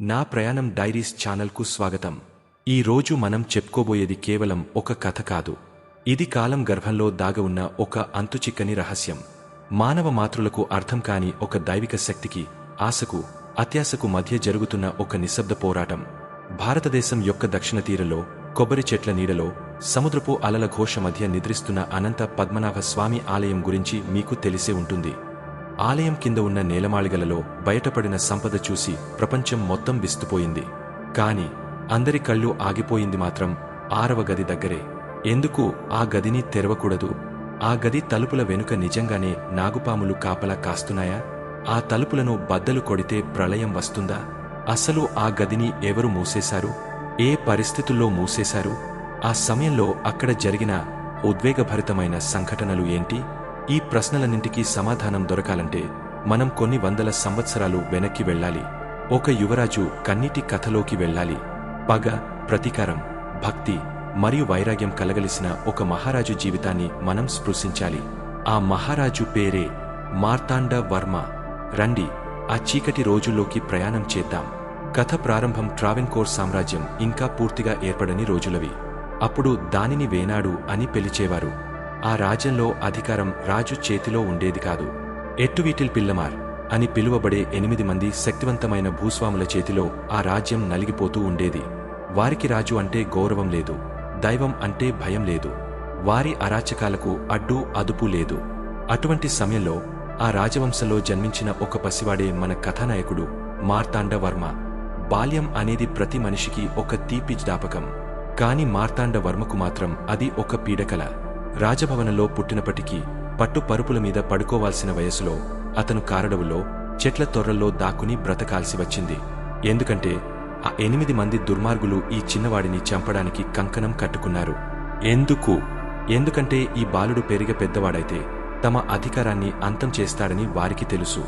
నా ప్రయాణం డైరీస్ ఛానల్కు స్వాగతం. ఈ రోజు మనం చెప్పుకోబోయేది కేవలం ఒక కథ కాదు. ఇది కాలం గర్భంలో దాగ ఉన్న ఒక అంతుచిక్కని రహస్యం. మానవ మాతృలకు అర్థం కాని ఒక దైవిక శక్తికి ఆశకు అత్యాశకు మధ్య జరుగుతున్న ఒక నిశ్శబ్ద పోరాటం. భారతదేశం యొక్క దక్షిణ తీరలో కొబ్బరి చెట్ల నీడలో సముద్రపు అలల ఘోష మధ్య నిద్రిస్తున్న అనంత పద్మనాభ స్వామి ఆలయం గురించి మీకు తెలిసే ఉంటుంది. ఆలయం కింద ఉన్న నేలమాళిగలలో బయటపడిన సంపద చూసి ప్రపంచం మొత్తం విస్తుపోయింది. కాని అందరి కళ్ళు ఆగిపోయింది మాత్రం ఆరవ గది దగ్గరే. ఎందుకు ఆ గదిని తెరవకూడదు? ఆ గది తలుపుల వెనుక నిజంగానే నాగుపాములు కాపలా కాస్తున్నాయా? ఆ తలుపులను బద్దలు కొడితే ప్రళయం వస్తుందా? అసలు ఆ గదిని ఎవరు మూసేశారు? ఏ పరిస్థితుల్లో మూసేశారు? ఆ సమయంలో అక్కడ జరిగిన ఉద్వేగభరితమైన సంఘటనలు ఏంటి? ఈ ప్రశ్నలన్నింటికీ సమాధానం దొరకాలంటే మనం కొన్ని వందల సంవత్సరాలు వెనక్కి వెళ్ళాలి. ఒక యువరాజు కన్నీటి కథలోకి వెళ్ళాలి. పగ ప్రతీకారం భక్తి మరియు వైరాగ్యం కలగలిసిన ఒక మహారాజు జీవితాన్ని మనం స్పృశించాలి. ఆ మహారాజు పేరే మార్తాండ వర్మ రండి ఆ చీకటి రోజుల్లోకి ప్రయాణం చేద్దాం. కథ ప్రారంభం ట్రావెన్కోర్ సామ్రాజ్యం ఇంకా పూర్తిగా ఏర్పడని రోజులవి. అప్పుడు దానిని వేనాడు అని పిలిచేవారు. ఆ రాజ్యంలో అధికారం రాజు చేతిలో ఉండేది కాదు. ఎట్టువీటిల్ పిల్లమార్ అని పిలువబడే ఎనిమిది మంది శక్తివంతమైన భూస్వాముల చేతిలో ఆ రాజ్యం నలిగిపోతూ ఉండేది. వారికి రాజు అంటే గౌరవం లేదు దైవం అంటే భయం లేదు. వారి అరాచకాలకు అడ్డు అదుపు లేదు. అటువంటి సమయంలో ఆ రాజవంశంలో జన్మించిన ఒక పసివాడే మన కథానాయకుడు మార్తాండవర్మ. బాల్యం అనేది ప్రతి మనిషికి ఒక తీపి జ్ఞాపకం. కాని మార్తాండవర్మకు మాత్రం అది ఒక పీడకల. రాజభవనంలో పుట్టినప్పటికీ పట్టు పరుపుల మీద పడుకోవాల్సిన వయసులో అతను కారడవులో చెట్ల తొర్రల్లో దాక్కుని బ్రతకాల్సి వచ్చింది. ఎందుకంటే ఆ ఎనిమిది మంది దుర్మార్గులు ఈ చిన్నవాడిని చంపడానికి కంకణం కట్టుకున్నారు. ఎందుకు? ఎందుకంటే ఈ బాలుడు పెరిగ పెద్దవాడైతే తమ అధికారాన్ని అంతం చేస్తాడని వారికి తెలుసు.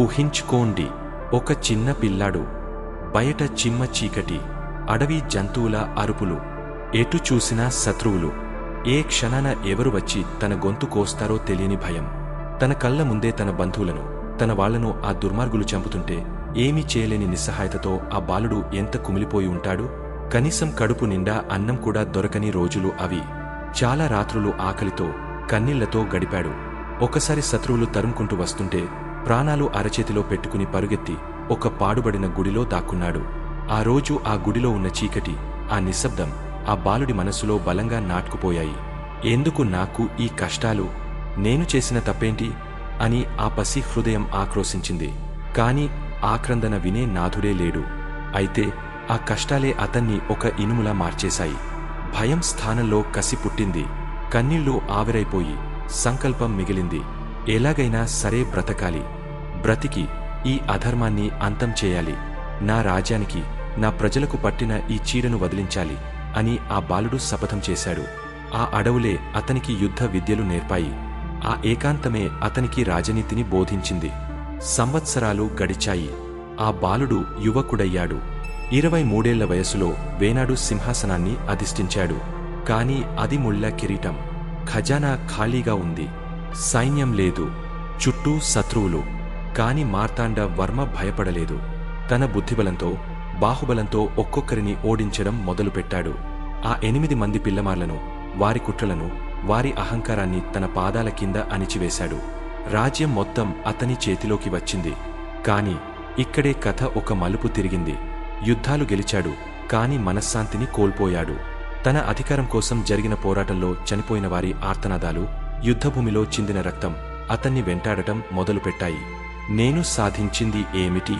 ఊహించుకోండి ఒక చిన్న పిల్లాడు బయట చిమ్మ చీకటి అడవి జంతువుల అరుపులు ఎటు చూసినా శత్రువులు ఏ క్షణాన ఎవరు వచ్చి తన గొంతు కోస్తారో తెలియని భయం. తన కళ్ళ ముందే తన బంధువులను తన వాళ్ళను ఆ దుర్మార్గులు చంపుతుంటే ఏమీ చేయలేని నిస్సహాయతతో ఆ బాలుడు ఎంత కుమిలిపోయి ఉంటాడు? కనీసం కడుపు నిండా అన్నం కూడా దొరకని రోజులు అవి. చాలా రాత్రులు ఆకలితో కన్నీళ్ళతో గడిపాడు. ఒకసారి శత్రువులు తరుముకుంటూ వస్తుంటే ప్రాణాలు అరచేతిలో పెట్టుకుని పరుగెత్తి ఒక పాడుబడిన గుడిలో దాక్కున్నాడు. ఆ రోజు ఆ గుడిలో ఉన్న చీకటి ఆ నిశ్శబ్దం ఆ బాలుడి మనసులో బలంగా నాటుకుపోయాయి. ఎందుకు నాకు ఈ కష్టాలు? నేను చేసిన తప్పేంటి? అని ఆ పసి హృదయం ఆక్రోశించింది. కాని ఆక్రందన వినే నాథుడే లేడు. అయితే ఆ కష్టాలే అతన్ని ఒక ఇనుములా మార్చేశాయి. భయం స్థానంలో కసి పుట్టింది. కన్నీళ్ళు ఆవిరైపోయి సంకల్పం మిగిలింది. ఎలాగైనా సరే బ్రతకాలి. బ్రతికి ఈ అధర్మాన్ని అంతం చేయాలి. నా రాజ్యానికి నా ప్రజలకు పట్టిన ఈ చీడను వదిలించాలి. అని ఆ బాలుడు శపథం చేశాడు. ఆ అడవులే అతనికి యుద్ధ విద్యలు నేర్పాయి. ఆ ఏకాంతమే అతనికి రాజనీతిని బోధించింది. సంవత్సరాలు గడిచాయి. ఆ బాలుడు యువకుడయ్యాడు. ఇరవై మూడేళ్ళ వయసులో వేనాడు సింహాసనాన్ని అధిష్ఠించాడు. కాని అది ముళ్ళ కిరీటం. ఖజానా ఖాళీగా ఉంది. సైన్యం లేదు. చుట్టూ శత్రువులు. కాని మార్తాండ వర్మ భయపడలేదు. తన బుద్ధిబలంతో బాహుబలంతో ఒక్కొక్కరిని ఓడించడం మొదలుపెట్టాడు. ఆ ఎనిమిది మంది పిల్లమార్లను వారి కుట్రలను వారి అహంకారాన్ని తన పాదాల కింద అణిచివేశాడు. రాజ్యం మొత్తం అతని చేతిలోకి వచ్చింది. కాని ఇక్కడే కథ ఒక మలుపు తిరిగింది. యుద్ధాలు గెలిచాడు కాని మనశ్శాంతిని కోల్పోయాడు. తన అధికారం కోసం జరిగిన పోరాటంలో చనిపోయిన వారి ఆర్తనాదాలు యుద్ధభూమిలో చిందిన రక్తం అతన్ని వెంటాడటం మొదలుపెట్టాయి. నేను సాధించింది ఏమిటి?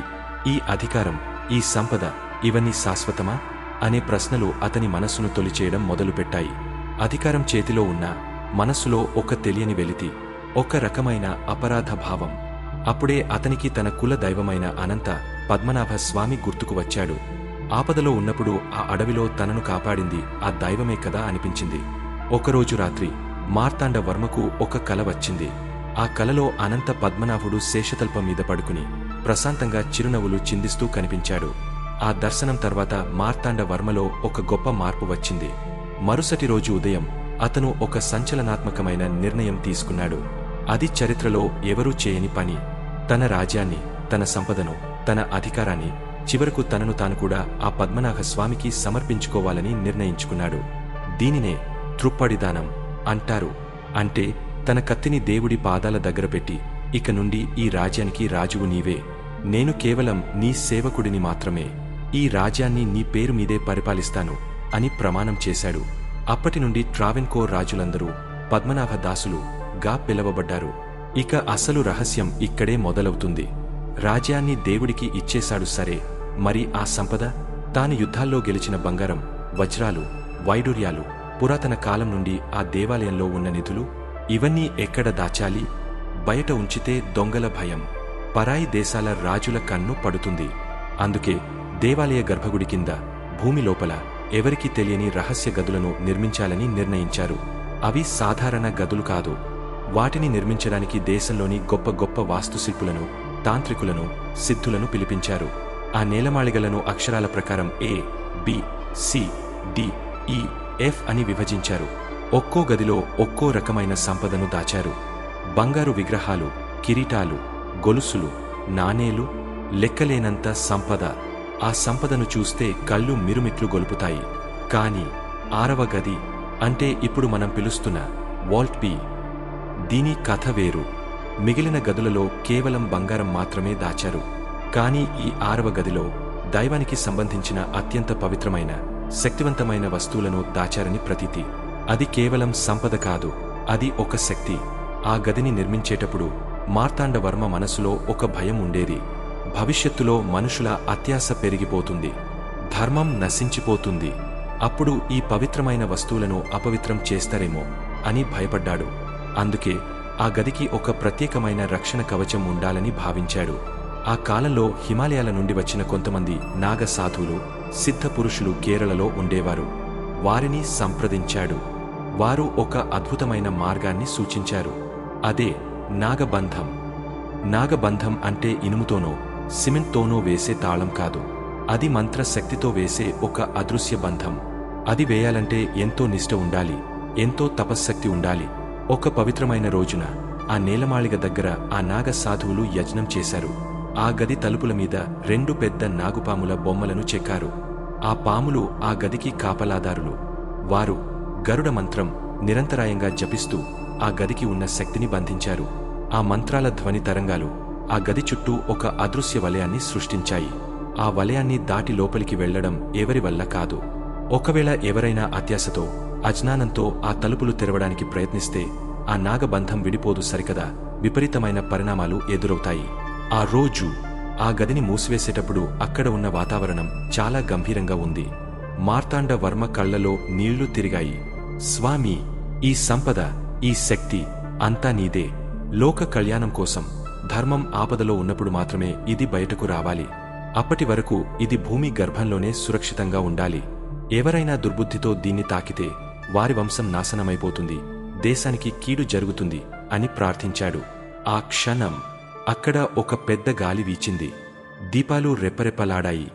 ఈ అధికారం ఈ సంపద ఇవన్నీ శాశ్వతమా? అనే ప్రశ్నలు అతని మనస్సును తొలిచేయడం మొదలుపెట్టాయి. అధికారం చేతిలో ఉన్న మనస్సులో ఒక తెలియని వెలితి ఒక రకమైన అపరాధ భావం. అప్పుడే అతనికి తన కుల దైవమైన అనంత పద్మనాభ స్వామి గుర్తుకు వచ్చాడు. ఆపదలో ఉన్నప్పుడు ఆ అడవిలో తనను కాపాడింది ఆ దైవమే కదా అనిపించింది. ఒకరోజు రాత్రి మార్తాండ వర్మకు ఒక కల వచ్చింది. ఆ కలలో అనంత పద్మనాభుడు శేషతల్పం మీద పడుకుని ప్రశాంతంగా చిరునవ్వులు చిందిస్తూ కనిపించాడు. ఆ దర్శనం తర్వాత మార్తాండ వర్మలో ఒక గొప్ప మార్పు వచ్చింది. మరుసటి రోజు ఉదయం అతను ఒక సంచలనాత్మకమైన నిర్ణయం తీసుకున్నాడు. అది చరిత్రలో ఎవరూ చేయని పని. తన రాజ్యాన్ని తన సంపదను తన అధికారాన్ని చివరకు తనను తాను కూడా ఆ పద్మనాభ స్వామికి సమర్పించుకోవాలని నిర్ణయించుకున్నాడు. దీనినే త్రుప్పడిదానం అంటారు. అంటే తన కత్తిని దేవుడి పాదాల దగ్గర పెట్టి ఇక నుండి ఈ రాజ్యానికి రాజువు నీవే. నేను కేవలం నీ సేవకుడిని మాత్రమే. ఈ రాజ్యాన్ని నీ పేరు మీదే పరిపాలిస్తాను అని ప్రమాణం చేశాడు. అప్పటి నుండి ట్రావెన్కోర్ రాజులందరూ పద్మనాభ దాసులు గా పిలవబడ్డారు. ఇక అసలు రహస్యం ఇక్కడే మొదలవుతుంది. రాజ్యాన్ని దేవుడికి ఇచ్చేశాడు సరే. మరి ఆ సంపద? తాను యుద్ధాల్లో గెలిచిన బంగారం వజ్రాలు వైడూర్యాలు పురాతన కాలం నుండి ఆ దేవాలయంలో ఉన్న నిధులు ఇవన్నీ ఎక్కడ దాచాలి? బయట ఉంచితే దొంగల భయం. పరాయి దేశాల రాజుల కన్ను పడుతుంది. అందుకే దేవాలయ గర్భగుడి కింద భూమి లోపల ఎవరికీ తెలియని రహస్య గదులను నిర్మించాలని నిర్ణయించారు. అవి సాధారణ గదులు కాదు. వాటిని నిర్మించడానికి దేశంలోని గొప్ప గొప్ప వాస్తుశిల్పులను తాంత్రికులను సిద్ధులను పిలిపించారు. ఆ నేలమాళిగలను అక్షరాల ప్రకారం A B C D E F అని విభజించారు. ఒక్కో గదిలో ఒక్కో రకమైన సంపదను దాచారు. బంగారు విగ్రహాలు కిరీటాలు గొలుసులు నాణేలు లెక్కలేనంత సంపద. ఆ సంపదను చూస్తే కళ్ళు మిరుమిట్లు గొలుపుతాయి. కాని ఆరవ గది అంటే ఇప్పుడు మనం పిలుస్తున్న వాల్ట్ బి దీని కథ వేరు. మిగిలిన గదులలో కేవలం బంగారం మాత్రమే దాచారు. కానీ ఈ ఆరవ గదిలో దైవానికి సంబంధించిన అత్యంత పవిత్రమైన శక్తివంతమైన వస్తువులను దాచారని ప్రతీతి. అది కేవలం సంపద కాదు అది ఒక శక్తి. ఆ గదిని నిర్మించేటప్పుడు మార్తాండవర్మ మనసులో ఒక భయం ఉండేది. భవిష్యత్తులో మనుషుల అత్యాశ పెరిగిపోతుంది. ధర్మం నశించిపోతుంది. అప్పుడు ఈ పవిత్రమైన వస్తువులను అపవిత్రం చేస్తారేమో అని భయపడ్డాడు. అందుకే ఆ గదికి ఒక ప్రత్యేకమైన రక్షణ కవచం ఉండాలని భావించాడు. ఆ కాలంలో హిమాలయాల నుండి వచ్చిన కొంతమంది నాగ సాధువులు సిద్ధ పురుషులు కేరళలో ఉండేవారు. వారిని సంప్రదించాడు. వారు ఒక అద్భుతమైన మార్గాన్ని సూచించారు. అదే నాగబంధం. నాగబంధం అంటే ఇనుముతోనో సిమెంట్తోనో వేసే తాళం కాదు. అది మంత్ర శక్తితో వేసే ఒక అదృశ్య బంధం. అది వేయాలంటే ఎంతో నిష్ట ఉండాలి ఎంతో తపశ్శక్తి ఉండాలి. ఒక పవిత్రమైన రోజున ఆ నేలమాళిగ దగ్గర ఆ నాగ సాధువులు యజ్ఞం చేశారు. ఆ గది తలుపుల మీద రెండు పెద్ద నాగుపాముల బొమ్మలను చెక్కారు. ఆ పాములు ఆ గదికి కాపలాదారులు. వారు గరుడ మంత్రం నిరంతరాయంగా జపిస్తూ ఆ గదికి ఉన్న శక్తిని బంధించారు. ఆ మంత్రాల ధ్వని తరంగాలు ఆ గది చుట్టూ ఒక అదృశ్య వలయాన్ని సృష్టించాయి. ఆ వలయాన్ని దాటి లోపలికి వెళ్ళడం ఎవరి వల్ల కాదు. ఒకవేళ ఎవరైనా అత్యాశతో అజ్ఞానంతో ఆ తలుపులు తెరవడానికి ప్రయత్నిస్తే ఆ నాగబంధం విడిపోదు సరికదా. విపరీతమైన పరిణామాలు ఎదురవుతాయి. ఆ రోజు ఆ గదిని మూసివేసేటప్పుడు అక్కడ ఉన్న వాతావరణం చాలా గంభీరంగా ఉంది. మార్తాండ వర్మ కళ్ళలో నీళ్ళు తిరిగాయి. స్వామి ఈ సంపద ఈ శక్తి అంతా నీదే. లోక కళ్యాణం కోసం ధర్మం ఆపదలో ఉన్నప్పుడు మాత్రమే ఇది బయటకు రావాలి. అప్పటి వరకు ఇది భూమి గర్భంలోనే సురక్షితంగా ఉండాలి. ఎవరైనా దుర్బుద్ధితో దీన్ని తాకితే వారి వంశం నాశనమైపోతుంది. దేశానికి కీడు జరుగుతుంది అని ప్రార్థించాడు. ఆ క్షణం అక్కడ ఒక పెద్ద గాలి వీచింది. దీపాలు రెప్పరెప్పలాడాయి.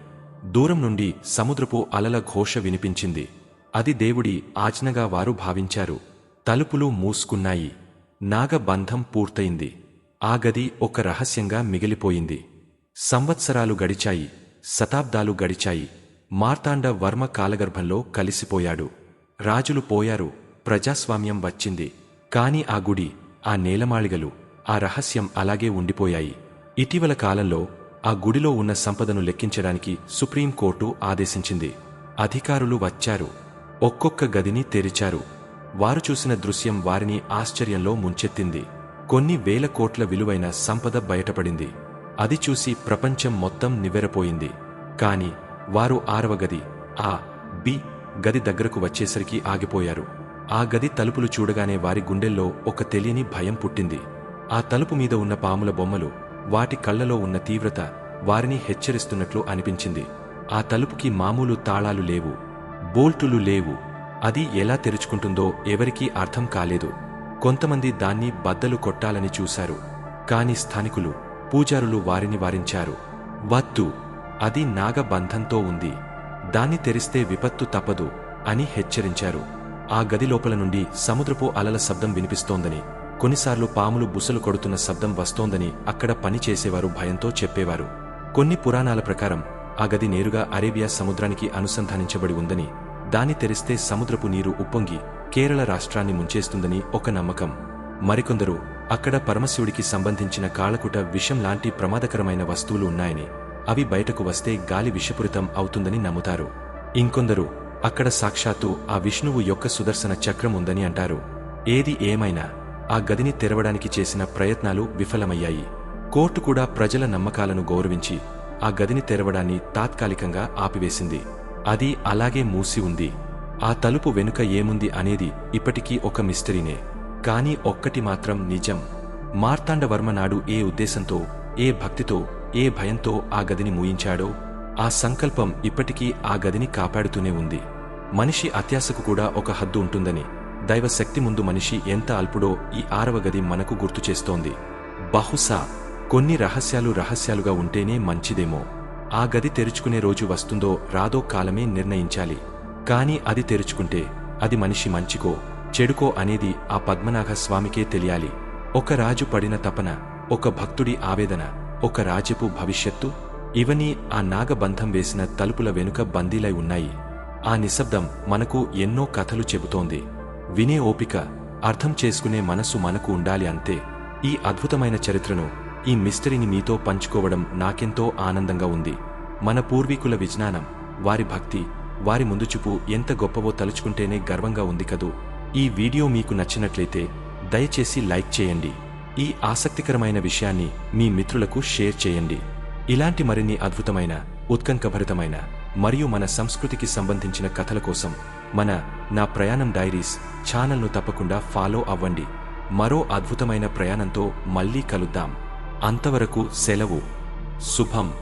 దూరం నుండి సముద్రపు అలల ఘోష వినిపించింది. అది దేవుడి ఆజ్ఞగా వారు భావించారు. తలుపులు మూసుకున్నాయి. నాగబంధం పూర్తయింది. ఆ గది ఒక రహస్యంగా మిగిలిపోయింది. సంవత్సరాలు గడిచాయి. శతాబ్దాలు గడిచాయి. మార్తాండ వర్మ కాలగర్భంలో కలిసిపోయాడు. రాజులు పోయారు. ప్రజాస్వామ్యం వచ్చింది. కాని ఆ గుడి ఆ నేలమాళిగలు ఆ రహస్యం అలాగే ఉండిపోయాయి. ఇటీవల కాలంలో ఆ గుడిలో ఉన్న సంపదను లెక్కించడానికి సుప్రీంకోర్టు ఆదేశించింది. అధికారులు వచ్చారు. ఒక్కొక్క గదిని తెరిచారు. వారు చూసిన దృశ్యం వారిని ఆశ్చర్యంలో ముంచెత్తింది. కొన్ని వేల కోట్ల విలువైన సంపద బయటపడింది. అది చూసి ప్రపంచం మొత్తం నివ్వెరపోయింది. కాని వారు ఆరవ గది ఆ బి గది దగ్గరకు వచ్చేసరికి ఆగిపోయారు. ఆ గది తలుపులు చూడగానే వారి గుండెల్లో ఒక తెలియని భయం పుట్టింది. ఆ తలుపు మీద ఉన్న పాముల బొమ్మలు వాటి కళ్ళలో ఉన్న తీవ్రత వారిని హెచ్చరిస్తున్నట్లు అనిపించింది. ఆ తలుపుకి మామూలు తాళాలు లేవు బోల్టులు లేవు అది ఎలా తెరుచుకుంటుందో ఎవరికీ అర్థం కాలేదు. కొంతమంది దాన్ని బద్దలు కొట్టాలని చూశారు. కాని స్థానికులు పూజారులు వారిని వారించారు. వద్దు అది నాగబంధంతో ఉంది. దాన్ని తెరిస్తే విపత్తు తప్పదు అని హెచ్చరించారు. ఆ గది లోపల నుండి సముద్రపు అలల శబ్దం వినిపిస్తోందని కొన్నిసార్లు పాములు బుసలు కొడుతున్న శబ్దం వస్తోందని అక్కడ పని చేసేవారు భయంతో చెప్పేవారు. కొన్ని పురాణాల ప్రకారం ఆ గది నేరుగా అరేబియా సముద్రానికి అనుసంధానించబడి ఉందని దాన్ని తెరిస్తే సముద్రపు నీరు ఉప్పొంగి కేరళ రాష్ట్రాన్ని ముంచేస్తుందని ఒక నమ్మకం. మరికొందరు అక్కడ పరమశివుడికి సంబంధించిన కాళకుట విషం లాంటి ప్రమాదకరమైన వస్తువులు ఉన్నాయని అవి బయటకు వస్తే గాలి విషపూరితం అవుతుందని నమ్ముతారు. ఇంకొందరు అక్కడ సాక్షాత్తు ఆ విష్ణువు యొక్క సుదర్శన చక్రం ఉందని అంటారు. ఏది ఏమైనా ఆ గదిని తెరవడానికి చేసిన ప్రయత్నాలు విఫలమయ్యాయి. కోర్టు కూడా ప్రజల నమ్మకాలను గౌరవించి ఆ గదిని తెరవడాన్ని తాత్కాలికంగా ఆపివేసింది. అది అలాగే మూసి ఉంది. ఆ తలుపు వెనుక ఏముంది అనేది ఇప్పటికీ ఒక మిస్టరీనే. కాని ఒక్కటి మాత్రం నిజం. మార్తాండవర్మ నాడు ఏ ఉద్దేశంతో ఏ భక్తితో ఏ భయంతో ఆ గదిని మూయించాడో ఆ సంకల్పం ఇప్పటికీ ఆ గదిని కాపాడుతూనే ఉంది. మనిషి అత్యాశకు కూడా ఒక హద్దు ఉంటుందని దైవశక్తి ముందు మనిషి ఎంత అల్పుడో ఈ ఆరవ గది మనకు గుర్తు చేస్తోంది. బహుశా కొన్ని రహస్యాలు రహస్యాలుగా ఉంటేనే మంచిదేమో. ఆ గది తెరుచుకునే రోజు వస్తుందో రాదో కాలమే నిర్ణయించాలి. కాని అది తెరుచుకుంటే అది మనిషి మంచికో చెడుకో అనేది ఆ పద్మనాభస్వామికే తెలియాలి. ఒక రాజు పడిన తపన ఒక భక్తుడి ఆవేదన ఒక రాజ్యపు భవిష్యత్తు ఇవన్నీ ఆ నాగబంధం వేసిన తలుపుల వెనుక బందీలై ఉన్నాయి. ఆ నిశ్శబ్దం మనకు ఎన్నో కథలు చెబుతోంది. వినే ఓపిక అర్థం చేసుకునే మనసు మనకు ఉండాలి అంతే. ఈ అద్భుతమైన చరిత్రను ఈ మిస్టరీని మీతో పంచుకోవడం నాకెంతో ఆనందంగా ఉంది. మన పూర్వీకుల విజ్ఞానం వారి భక్తి వారి ముందుచూపు ఎంత గొప్పవో తలుచుకుంటేనే గర్వంగా ఉంది కదూ. ఈ వీడియో మీకు నచ్చినట్లయితే దయచేసి లైక్ చేయండి. ఈ ఆసక్తికరమైన విషయాన్ని మీ మిత్రులకు షేర్ చేయండి. ఇలాంటి మరిన్ని అద్భుతమైన ఉత్కంఠభరితమైన మరియు మన సంస్కృతికి సంబంధించిన కథల కోసం మన నా ప్రయాణం డైరీస్ ఛానల్ను తప్పకుండా ఫాలో అవ్వండి. మరో అద్భుతమైన ప్రయాణంతో మళ్ళీ కలుద్దాం. అంతవరకు సెలవు. శుభం.